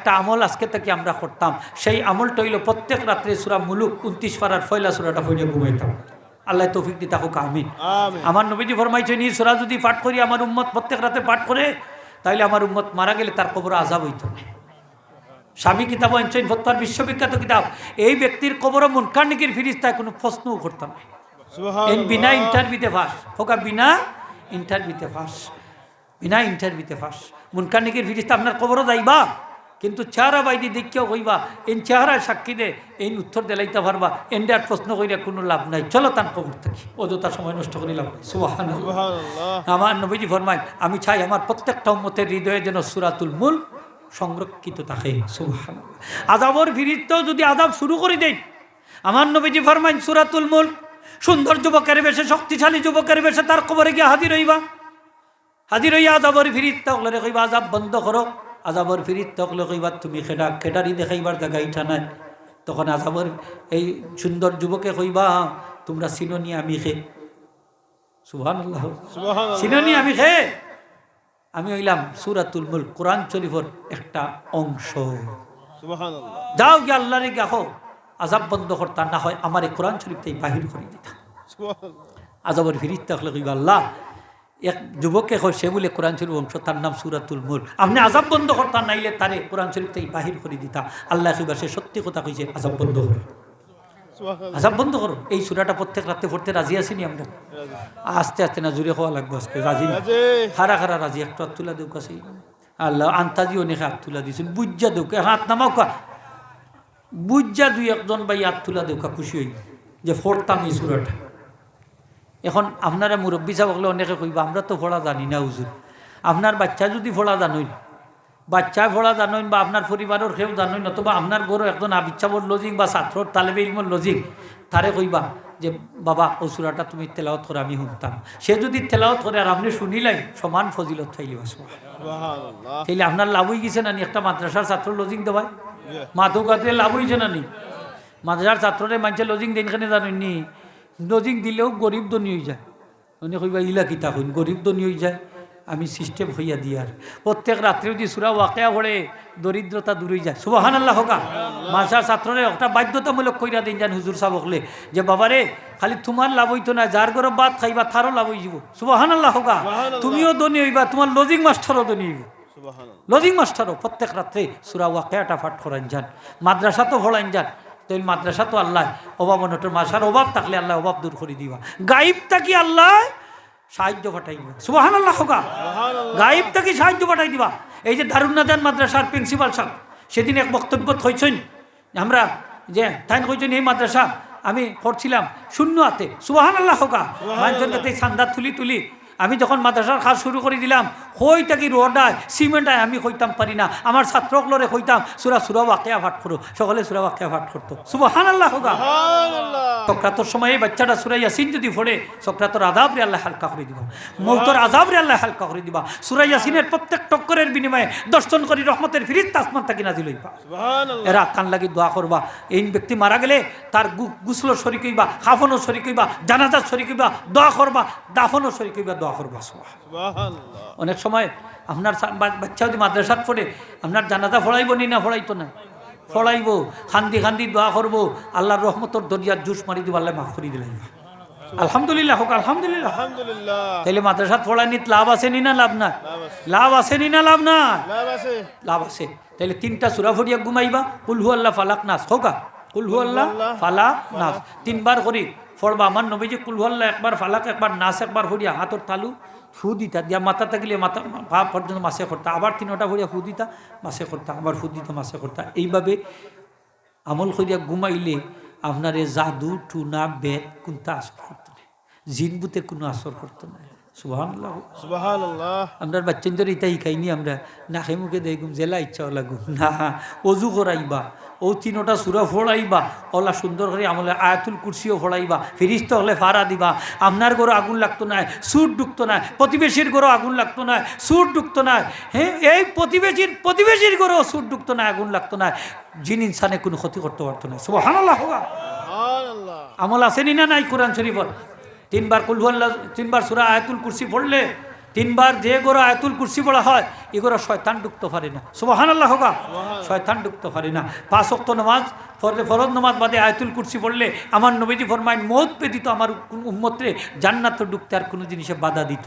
একটা আমল আজকে থেকে আমরা করতাম। সেই আমলটা হইল প্রত্যেক রাত্রে সুরা মুলুক উনত্রিশ পাড়ার ফয়লা সুরাটা ফইলে ঘুমাইতাম। আল্লাহ তৌফিক দি তাকুক আমিন। আমার নবীজি ফরমাইছে নি সুরা যদি পাঠ করি আমার উম্মত প্রত্যেক রাতে পাঠ করে তাইলে আমার উম্মত মারা গেলে তার কবর আজাব হইত না। স্বামী কিতাব আনছেন ফত্তার বিশ্ববিখ্যাত কিতাব এই ব্যক্তির কবর মুনকানিকের ফিরিস্তায় কোনো প্রশ্নও করতাম না। এন বিনা ইন্টারভিউতে ফাঁস। হোকা বিনা ইন্টারভিউতে ফাঁস। বিনা ইন্টারভিউতে ফাঁস। মুনকানিকের ফিরিস্তা আপনার কবরও যাইবা? কিন্তু চেহারা বাইদি দেখিও কইবা এন চেহারায় সাক্ষী দে এই উত্তর দেলাইতে পারবা এন্ডার প্রশ্ন কইরা কোনো লাভ নাই। চলো তার কবর থাকি। অযথা সময় নষ্ট করি লাভ নাই। আমার নবীজি ফরমায় আমি চাই আমার প্রত্যেকটা উম্মতের হৃদয়ে যেন সুরাতুল মূল সংরক্ষিত থাকে। সুবহানাল্লাহ। আজাবর ফিরিতেও যদি আজাব শুরু করে দেয় আমার নবীজি ফরমাইন সুরাতুল মূল সুন্দর যুবকের বেশে শক্তিশালী যুবকের বেশে তার কবরে গিয়ে হাজির হইবা। হাজির হইয়া আজাবর ফিরিত কইবা আজাব বন্ধ করো। আজাবর ফিরিত তকলে কইবা তুমি খেডা খেডারি দেখাইবার জায়গা ইঠা নাই। তখন আজাবর এই সুন্দর যুবকে কইবা তোমরা চিননি আমি খে। সুহান আল্লাহ আমি খে? আমি হইলাম সুরাতুল মুল কোরআন শরীফর একটা অংশ। যাও গিয়ে আল্লাহরে গাহো আজাব বন্ধ করতা না হয় আমার এই কোরআন শরীফ বাহির করে দিতা। সুবহানাল্লাহ। আজাবর ফিরিত থাকলে কইবা আল্লাহ এক যুবককে হয় সে বলে কোরআন শরীফ অংশ তার নাম সুরাতুল মুল আপনি আজাব বন্ধ করতা নাইলে তারে কোরআন শরীফ থেকে বাহির করে দিতা। আল্লাহ কইবা সে সত্যি কথা কইছে আজাব বন্ধ করো। আজাব বন্ধ করো? এই সুরাটা প্রত্যেক রাতে পড়তে রাজি আসিনি আমরা? আস্তে আস্তে না জুড়ে খাওয়া লাগবে আজকে রাজি খারা খারা রাজি একটু হাত তুলা দেউ কাছে আল্লাহ আন্তাজি অনেক হাত তুলা দিয়েছেন বুজ্জা দেউকে হাত নামাও কা। বুজ্জা দুই একজন ভাই হাত তুলা দেউকা খুশি হই যে ফোরতাম এই সুরাটা। এখন আপনারা মুরব্বী সাহেব হলে অনেকে কইবা আমরা তো ফোড়া জানি না হুজুর আপনার বাচ্চা যদি ফোড়া জানইন বাচ্চা ফোড়া জানইন বা আপনার পরিবারের কেউ জানইন অথবা আপনার গরু একজন আবিচ্ছাবর লজিং বা ছাত্রর তালেবে ইলমর লজিং তারে কইবা যে বাবা ও সুরাটা তুমি তেলাওত করে আমি শুনতাম। সে যদি তেলাওত করে আর আপনি শুনিলাই সমান ফজিলত থাইলি তাইলে আপনার লাভ হয়ে গেছে না নি একটা মাদ্রাসার ছাত্র লজিং দেওয়ায় Yeah. মাধু গাতে লাভ হয়েছে না নি মাদ্রাসার ছাত্ররে মানুষের লজিং দেন খানে জানেন নি লজিং দিলেও গরিব দনি হয়ে যায়। মানে কইবা ইলা কিতা হইন গরিব দনি হয়ে যায়। আমি সিস্টেম হইয়া দিই আর প্রত্যেক রাত্রে যদি সুরা ওয়াকেয়া পড়ে দরিদ্রতা দূর যায়। সুবাহান আল্লাহ হোকা। মাসার ছাত্ররে একটা বাধ্যতামূলক কইরা দিন যান হুজুর সাহেব হকলে যে বাবারে খালি তোমার লাভ হইতো না যার গরব বাদ খাইবা তারও লাভ হয়ে যাব। সুবাহান আল্লাহ হোকা তুমিও দনি হইবা তোমার লজিং মাস্টারও দনি হইব। লজিং মাস্টারও প্রত্যেক রাত্রে সুরা ওয়াকেয়াটা পাঠ করান যান। মাদ্রাসা তো ভরাইন যান। তো এই মাদ্রাসা তো আল্লাহ অভাব অনটর মাসার অভাব থাকলে আল্লাহ অভাব দূর করে দিবা। গাইব থাকি আল্লাহ? সাহায্য পাঠাইবা সুবাহান আল্লাহ হোকা গাইব থাকি সাহায্য পাঠাই দিবা? এই যে দারুন্নাজান মাদ্রাসার প্রিন্সিপাল সাহেব সেদিন এক বক্তব্য হয়েছেন আমরা যে তাই কইছেন এই মাদ্রাসা আমি পড়ছিলাম শূন্য হাতে। সুবাহান আল্লাহ হোকা মানুষের কাছে চান্দা তুলি তুলি আমি যখন মাদ্রাসার কাজ শুরু করে দিলাম হই থাকি রোডায় সিমেন্টায় আমি কইতাম পারি না। আমার ছাত্রগুলোরে কইতাম সুরা সুরা বাকিয়া ভাট করো। সকলে সুরা বাকিয়া ভাট করতো। সুবাহান আল্লাহ হোকা সক্রাতর সময় এই বাচ্চাটা সুরা ইয়াসিন যদি পড়ে সক্রাতর আজাব রে আল্লাহ হালকা করে দিবা। মৌতর আজাব রে আল্লাহ হালকা করে দিবা। সুরা ইয়াসিনের প্রত্যেক টক্করের বিনিময়ে দর্শন করি রহমতের ফিরিত তাসমান তাকি নাজিল হইবা। এরা কান লাগি দোয়া করবা। এই ব্যক্তি মারা গেলে তার গুসলো শরিক হইবা খাফনও শরিক হইবা জানাজার শরিক হইবা দোয়া করবা দাফনও শরিক হইবা দোয়া করবা সুবহানাল্লাহ। অনেক সময় আপনার বাচ্চা যদি মাদ্রাসাত পড়ে আপনার জানাজা ফড়াইব নি না ফড়াইতো না? ফড়াইব খান্দি খান্দি দোয়া করব আল্লাহর রহমতর দরিয়ার জুস মারি দিব আল্লাহ মাফ করে দিলাম আলহামদুলিল্লাহ হোক আলহামদুলিল্লাহ। তাইলে মাদ্রাসাত ফড়াইনিত লাভ আছে নি না লাভ না লাভ আছে। নি না লাভ না লাভ আছে। তাইলে তিনটা সুরা ফরিয়া ঘুমাইবা কুলহু আল্লাহ ফালাক নাস হোকা কুলহু আল্লাহ আল্লাহ, ফালাক নাস। তিনবার করি ফড়বা আমার নবীজি কুলহু আল্লাহ একবার, ফালাক একবার নাচ একবার ভরিয়া হাতর তালু ফু দিতা দিয়া মাথা থাকলে মাথা, পা পর্যন্ত মাসে করতা। আবার তিনটা ভরিয়া ফু দিতা মাসে করতা। আবার ফু দিতা মাসে করতা। এইভাবে আমল করিয়া ঘুমাইলে আপনার এ জাদু, টুনা, বেদ কোনটা আসর করতো না জিনবুতে কোনো আসর করতো না সুবাহ আমরা বাচ্চাদের আমরা। নাকে মুখে দেখুম জেলা ইচ্ছা লাগুম না অজু করাইবা ও তিনোটা সুরা ফোড়াইবা ওলা সুন্দর করে আমলে আয়াতুল কুরসিও ফোড়াইবা ফিরিস্ত হলে ফাড়া দিবা। আপনার গরো আগুন লাগতো না সুট ডুকতো না প্রতিবেশীর গরো আগুন লাগতো না সুট ডুকতো না। হ্যাঁ এই প্রতিবেশীর প্রতিবেশীর গরো সুট ডুকতো না আগুন লাগতো না। জিন ইনসানে কোনো ক্ষতি করতে পারতো না। সুবহানাল্লাহ। আমল আসেনি না নাই? কোরআন শরীফর তিনবার কুলহুয়াল্লা তিনবার সুরা আয়াতুল কুরসি পড়লে তিনবার যে গোড়া আয়তুল কুরসি পড়া হয় এগুলো শয়তান ঢুকতে পারে না। সুবাহান আল্লাহ হোকা শয়তান ঢুকতে পারে না। পাঁচ অক্ত নমাজ, ফরে, ফরজ নমাজ বাদে আয়তুল কুরসি পড়লে আমার নবীজি ফরমাইন মত পেদিত আমার উম্মত্রে জান্নাত ঢুকতে আর কোনো জিনিসে বাধা দিত।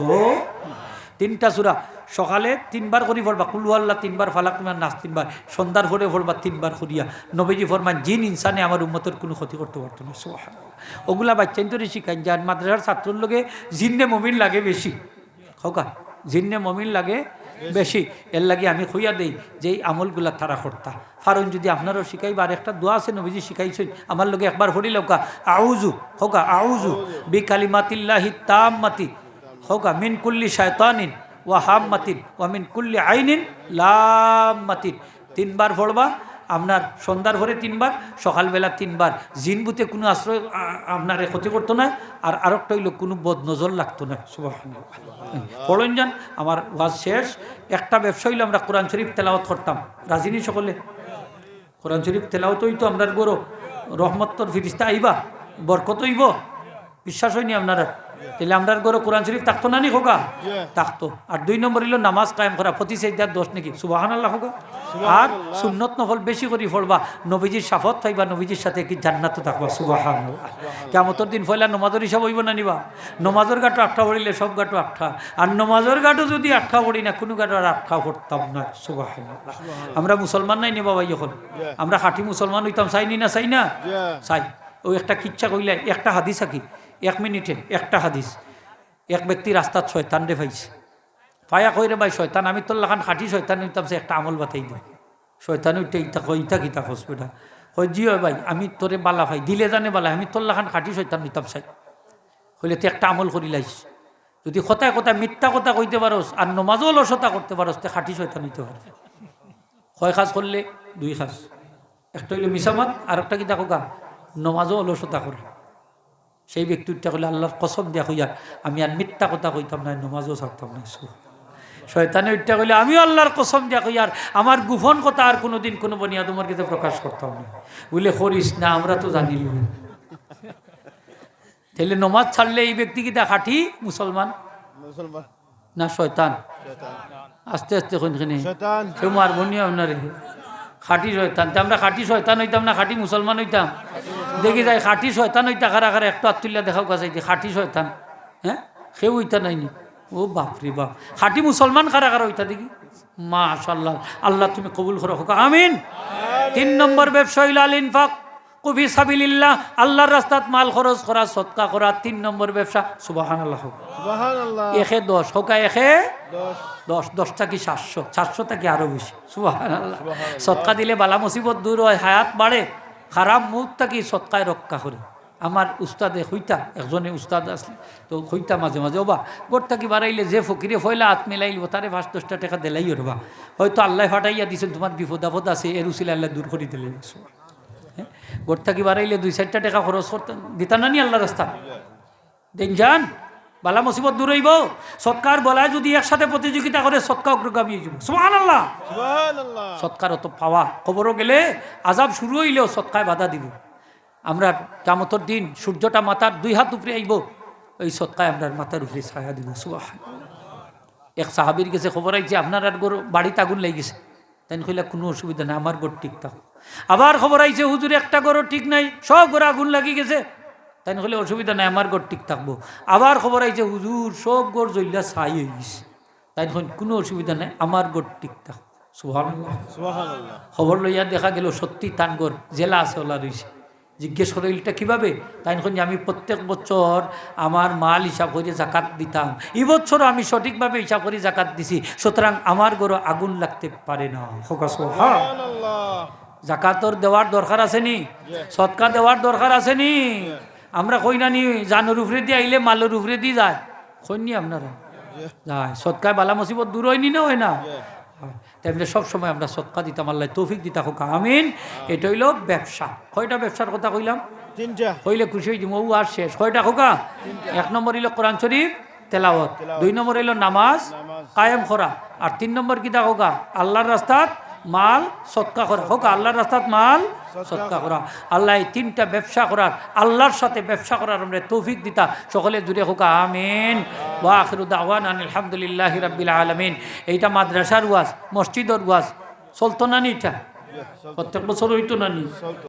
তিনটা সুরা। সকালে তিনবার করি পড়বা কুলু আল্লাহ তিনবার, ফালাক নাচ তিনবার, সন্ধ্যার পরে পড়বা তিনবার করিয়া। নবীজি ফরমান জিন ইনসানে আমার উম্মতের কোনো ক্ষতি করতে পারতো না সোহান ওগুলা বাচ্চাইন তো শিখাইন যান মাদ্রাসার ছাত্রর লগে জিন্নে মমিন লাগে বেশি। হোকা জিন্নে মমিন লাগে বেশি। এর লাগে আমি খুইয়া দেই যে এই আমলগুলা তারা করতা। ফারুন যদি আপনারও শিখাইবা, আর একটা দোয়া আছে নবীজি শিখাইছেন, আমার লগে একবার হরিল কা আউজু হোকা আউজু বি কালিমাতিল্লাহি তাম্মাতি। হোকা মিন কুল্লি শায়তানিন ওয়া হাম্মাতিন ওয়া মিন কুল্লি আইনিন লাম্মাতিন। তিনবার পড়বা, আপনার সন্ধ্যার ভরে তিনবার, সকালবেলা তিনবার। জিনবুতে কোনো আশ্রয় আপনার ক্ষতি করতো না, আর আরেকটা হইল কোনো বদ নজর লাগতো না। পড়েন যান, আমার ওয়াজ শেষ। একটা ব্যবসা হইল, আমরা কোরআন শরীফ তেলাওয়াত করতাম। রাজিনী সকলে? কোরআন শরীফ তেলাওয়াত হইতো আপনার গরো রহমত্তর ফিরিস্তা আইবা, বরকত হইব। বিশ্বাস হয়নি আপনারা? তাহলে আমরার গরো কোরআন শরীফ থাকতো না নি হোকা থাকতো আর দুই নম্বর হইল নামাজ কায়েম করা প্রতি সেইদার দোষ নাকি? সুবাহান আল্লাহ হোকা আর সুন্নত নফল বেশি করে পড়বা নবীজির সাফত পাইবা নবীজির সাথে কি জান্নাত থাকবা? সুবাহান কেমতর দিন ফয়লা নমাজের হিসাব হইব না নিবা। নমাজের গাটো আটটা পড়িলে সব গাটো আটটা। আর নমাজের গাটো যদি আটকা পড়ি না কোনো গাটো আর আটকা পড়তাম না। সুবাহান আমরা মুসলমান নাই নি বাবা যখন? আমরা খাঁটি মুসলমান হইতাম চাইনি না চাই না? চাই। ও একটা কিচ্ছা কইলে একটা হাদিস আকি। এক মিনিটে, একটা হাদিস। এক ব্যক্তি রাস্তার শয়তান রে পাইছে পায়া কইরে ভাই, শয়তান, আমি তোর লাখান খাটি শয়তান হইতাম, সে একটা আমল বাতাই দিই শয়তান উঠে ইতা ইতা কিতা হসপিটাল কই জি হয় ভাই, আমি তোরে বালা ভাই, দিলে জানে বালা, আমি তোর লাখান খাটি শয়তান নিতাম চাই হইলে তুই একটা আমল করি লাইস। যদি কথায় কথায় মিথ্যা কথা কইতে পারোস, আর নমাজও অলসতা করতে পারোস, তে খাটি শয়তান হইতে পারবে কয় খাস করলে? দুই খাস। একটা হইল মিসামাত আর একটা কি দেখো গা? নমাজও অলসতা করে। সেই ব্যক্তিটা করলে আল্লাহর কসম দিয়া হইয়া আমি আর মিথ্যা কথা কইতাম না নমাজও ছাড়তাম না শয়তানে উঠটা কইলে আমিও আল্লাহর কসম দিয়া কইয়ার আমার গুফন কথা আর কোনোদিন কোনো বনিয়া তোমার কাছে প্রকাশ করতাম না। বলে করিস না আমরা তো জানি। তাহলে নমাজ ছাড়লে এই ব্যক্তি কি খাঁটি মুসলমান? মুসলমান। না শয়তান? আস্তে আস্তে কোনখানে? মারবো নি আপনারে? খাঁটি শয়তান। তা আমরা খাঁটি শয়তান হইতাম না, খাঁটি মুসলমান হইতাম? দেখি যাই খাঁটি শয়তান হইতা খারা খারা একটু আত্মুল্লা দেখাও কাছে খাঁটি শয়তান। হ্যাঁ? সেও হইতা নাইনি ও বাপরে বাপ। খাঁটি মুসলমান খারা খারা হইতা দেখি? মাশাল্লাহ আল্লাহ তুমি কবুল করো হোক আমিন। তিন নম্বর ব্যবসা হইল আল ইনফাক। কবি সাবিল্লাহ আল্লাহর রাস্তাত মাল খরচ করা সৎকা করা তিন নম্বর ব্যবসা সুবাহান আল্লাহ এখে দশ হোকা এখে দশ। দশ দশটা কি সাতশো? সাতশো থেকে আরও বেশি? সুবহানাল্লাহ। সৎকা দিলে বালা মুসিবত দূর হয় হায়াত বাড়ে খারাপ মুহূর্তটা কি সৎকায় রক্ষা করে? আমার উস্তাদে হইতা একজনে উস্তাদ আসলে তো হইতা মাঝে মাঝে ওবা গোটটা কি বাড়াইলে যে ফকিরে ফয়লা হাত মিলাইল তারে পাঁচ দশটা টাকা দিলাই রবা হয়তো আল্লাহ ফাটাইয়া দিছেন তোমার বিপদ আপদ আছে এর উচিলে আল্লাহ দূর করে দিলে হ্যাঁ গোটটা কি বাড়াইলে দুই চারটা টাকা খরচ করতেন দিতা না নি আল্লাহ রাস্তা? দিন যান বালা মুসিবত দূর হইব। সৎকার বলায় যদি একসাথে প্রতিযোগিতা করে সৎকা অগ্রগামী যাব। সুমান আল্লাহ সৎকার অত পাওয়া। খবরও গেলে আজাব শুরু হইলেও সৎকায় বাধা দিব। আমরা কামতর দিন সূর্যটা মাথার দুই হাত উপরে আইব ওই সৎকায় আমরা মাথার উপরে ছায়া দিব। সুবাহ এক সাহাবির কাছে খবর আইছে আপনার আর গরু বাড়িতে আগুন লেগে গেছে তাই কইলা কোনো অসুবিধা নাই আমার গড় ঠিক থাকো। আবার খবর আইছে হুজুর একটা গরো ঠিক নাই সব গরু আগুন লাগি গেছে। তাই হলে অসুবিধা নাই আমার গড় ঠিক থাকব। আবার খবর আইছে হুজুর সব গড় জইলা ছাই হয়ে গেছে। তাই কোনো অসুবিধা নাই আমার গড় ঠিক থাকব খবর লইয়া দেখা গেল সত্যি তানগর জেলা আছে ওলা রয়েছে জিজ্ঞেস করে এটা কীভাবে? তাই এখন যে আমি প্রত্যেক বছর আমার মাল হিসাব করে জাকাত দিতাম। এই বছরও আমি সঠিকভাবে হিসাব করে জাকাত দিছি সুতরাং আমার গরু আগুন লাগতে পারে না। ফোকাস জাকাতর দেওয়ার দরকার আছে নি? সৎকা দেওয়ার দরকার আছে নি? আমরা কই না নি জানোর উপরে দিয়ে আইলে মালের উপরে দিয়ে যায়। কইনি আপনারা? যায়। সৎকায় বালা মুসিবত দূর হয়নি না হয় না? হয়। তেমনি সবসময় আমরা সৎকা দিতাম আল্লাহ তৌফিক দিতা হোক আমিন। এটা হইল ব্যবসা। কয়টা ব্যবসার কথা কইলাম? হইলে কইলে খুশি হয়ে মৌ আর শেষ। কয়টা হোকা এক নম্বর হইল কোরআন শরীফ তেলাওয়াত। দুই নম্বর হইল নামাজ কায়েম করা। আর তিন নম্বর কিতা হোকা আল্লাহর রাস্তাত মাল সৎকা করা। হোক আল্লাহর রাস্তাত মাল সৎকা করা। আল্লাহ এই তিনটা ব্যবসা করার আল্লাহর সাথে ব্যবসা করার আমরা তৌফিক দিতা। সকলে দূরে হোক আমিন। বা আখিরু দাওয়ান আলহামদুলিল্লাহ রাব্বিল আলমিন। এইটা মাদ্রাসার ওয়াজ মসজিদর ওয়াজ। চলতো না নি এটা? প্রত্যেক বছর হইতো না নি?